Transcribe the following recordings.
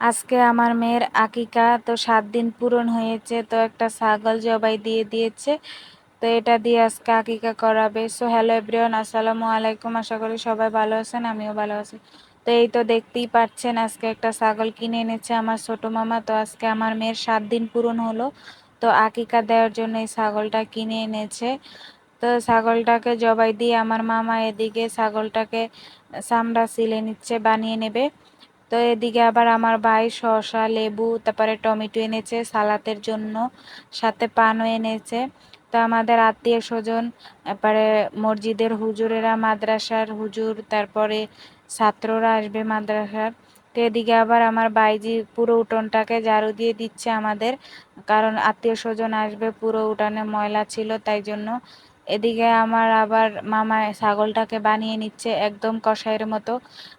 আজকে আমার মেয়ের আকিকা তো সাত দিন পূরণ হয়েছে, তো একটা ছাগল জবাই দিয়ে দিয়েছে, তো এটা দিয়ে আজকে আকিকা করাবে। সো হ্যালো এভরিওয়ান আসসালামু আলাইকুম, আশা করি সবাই ভালো আছেন, আমিও ভালো আছি। তো এই তো দেখতেই পাচ্ছেন, আজকে একটা ছাগল কিনে এনেছে আমার ছোট মামা, তো আজকে আমার মেয়ের সাত দিন পূরণ হলো, তো আকিকা দেওয়ার জন্য এই ছাগলটা কিনে এনেছে। তো ছাগলটাকে জবাই দিয়ে আমার মামা এদিকে ছাগলটাকে চামড়া সিলে নিচ্ছে, বানিয়ে নেবে। তো এদিকে আবার আমার ভাই শসা, লেবু, তারপরে টমেটো এনেছে, সালাতের জন্য, সাথে পানও এনেছে। তো আমাদের আত্মীয় স্বজন, তারপরে মসজিদের হুজুরেরা, মাদ্রাসার হুজুর, তারপরে ছাত্ররা আসবে মাদ্রাসার। তো এদিকে আবার আমার বাইজি পুরো উঠোনটাকে ঝাড়ু দিয়ে দিচ্ছে আমাদের, কারণ আত্মীয় স্বজন আসবে, পুরো উঠানে ময়লা ছিল, তাই জন্য এদিকে আমার আবার মামা ছাগলটাকে বানিয়ে নিচ্ছে একদম কষাইয়ের মতো।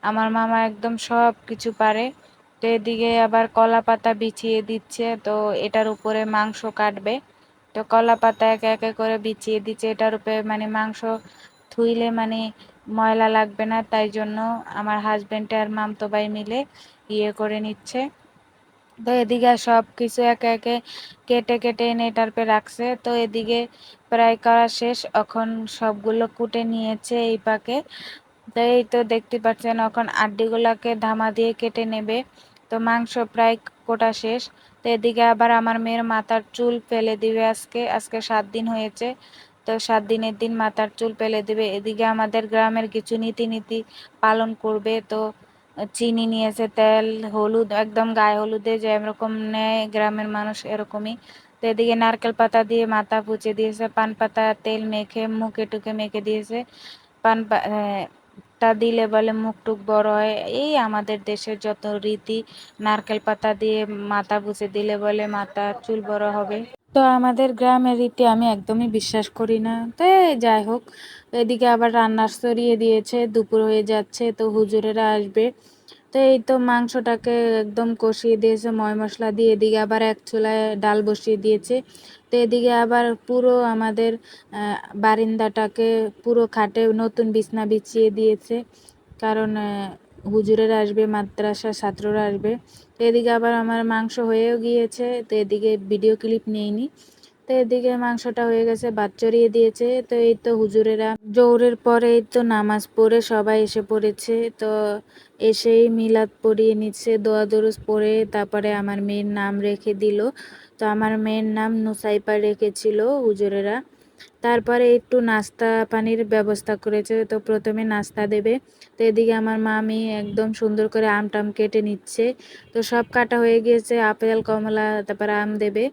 আমার মামা একদম সব কিছু পারে। তো এদিকে আবার কলা পাতা বিছিয়ে দিচ্ছে, তো এটার উপরে মাংস কাটবে। তো কলা পাতা একে একে করে বিছিয়ে দিচ্ছে, এটার উপরে মানে মাংস থুইলে মানে ময়লা লাগবে না, তাই জন্য আমার হাজব্যান্ড আর মামতো ভাই মিলে ইয়ে করে নিচ্ছে। তো এদিকে সব কিছু একে একে কেটে কেটে এনে এটার পে রাখছে। তো এদিকে প্রায় করা শেষ। এখন সবগুলো কুটে নিয়েছে এই পাকে। তো এই তো দেখতে পাচ্ছেন, এখন আড্ডিগুলোকে ধামা দিয়ে কেটে নেবে। তো মাংস প্রায় কোটা শেষ। তো এদিকে আবার আমার মেয়ের মাথার চুল ফেলে দিবে আজকে। আজকে সাত দিন হয়েছে। তো সাত দিনের দিন মাথার চুল ফেলে দিবে। এদিকে আমাদের গ্রামের কিছু নীতি নীতি পালন করবে। তো চিনি নিয়েছে, তেল, হলুদ, একদম গায়ে হলুদে যে এরকম নেয় গ্রামের মানুষ এরকমই। তো এদিকে নারকেল পাতা দিয়ে মাথা পুচে দিয়েছে, পান পাতা, তেল মেখে মুখে টুকে মেখে দিয়েছে। পান তা দিলে বলে মুখ টুক বড় হয়। এই আমাদের দেশের যত রীতি, নারকেল পাতা দিয়ে মাথা পুছে দিলে বলে মাথা চুল বড় হবে। তো আমাদের গ্রামের রীতি আমি একদমই বিশ্বাস করি না। তো যাই হোক, এদিকে আবার রান্নার সরিয়ে দিয়েছে, দুপুর হয়ে যাচ্ছে, তো হুজুরেরা আসবে। তো এই তো মাংসটাকে একদম কষিয়ে দিয়েছে, ময় মশলা দিয়ে এদিকে আবার এক চুলায় ডাল বসিয়ে দিয়েছে। তো এদিকে আবার পুরো আমাদের বারিন্দাটাকে পুরো খাটে নতুন বিছনা বিছিয়ে দিয়েছে। কারণ হুজুরেরা আসবে, মাদ্রাসার ছাত্ররা আসবে। তো এদিকে আবার আমার মাংস হয়েও গিয়েছে, তো এদিকে ভিডিও ক্লিপ নিইনি। তো এদিকে মাংসটা হয়ে গেছে, ভাত চড়িয়ে দিয়েছে। তো এই তো হুজুরেরা জৌরের পরে এই তো নামাজ পড়ে সবাই এসে পড়েছে। তো এসেই মিলাদ পড়িয়ে নিচ্ছে, দোয়া দরুজ পড়ে তারপরে আমার মেয়ের নাম রেখে দিল। তো আমার মেয়ের নাম নুসাইপা রেখেছিল হুজুরেরা। তারপরে একটু নাস্তা পানির ব্যবস্থা করেছে, তো প্রথমে নাস্তা দেবে। তো এদিকে আমার মামি একদম সুন্দর করে আম টাম কেটে নিচ্ছে। তো সব কাটা হয়ে গিয়েছে, আপেল, কমলা, তারপর আম দেবে।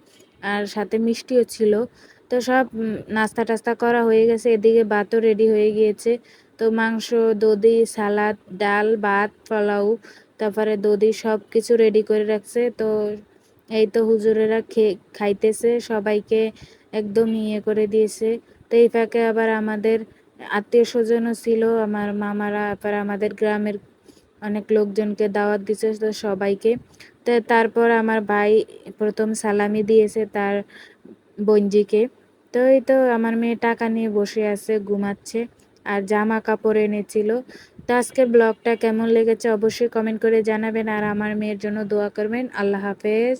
আর সাথে মিষ্টিও ছিল। তো সব নাস্তা টাস্তা করা হয়ে গেছে। এদিকে ভাতও রেডি হয়ে গিয়েছে। তো মাংস, দধি, সালাদ, ডাল, ভাত, পোলাও, তারপরে দধি সব কিছু রেডি করে রাখছে। তো এই তো হুজুরেরা খাইতেছে, সবাইকে একদম ইয়ে করে দিয়েছে। তো এই ফাঁকে আবার আমাদের আত্মীয় স্বজনও ছিল, আমার মামারা, আবার আমাদের গ্রামের অনেক লোকজনকে দাওয়াত দিছে তো সবাইকে। তো তারপর আমার ভাই প্রথম সালামি দিয়েছে তার বঞ্জিকে তো এই তো আমার মেয়ে টাকা নিয়ে বসে আছে, ঘুমাচ্ছে আর জামা কাপড় এনেছিল। তো আজকের ব্লগটা কেমন লেগেছে অবশ্যই কমেন্ট করে জানাবেন আর আমার মেয়ের জন্য দোয়া করবেন। আল্লাহ হাফেজ।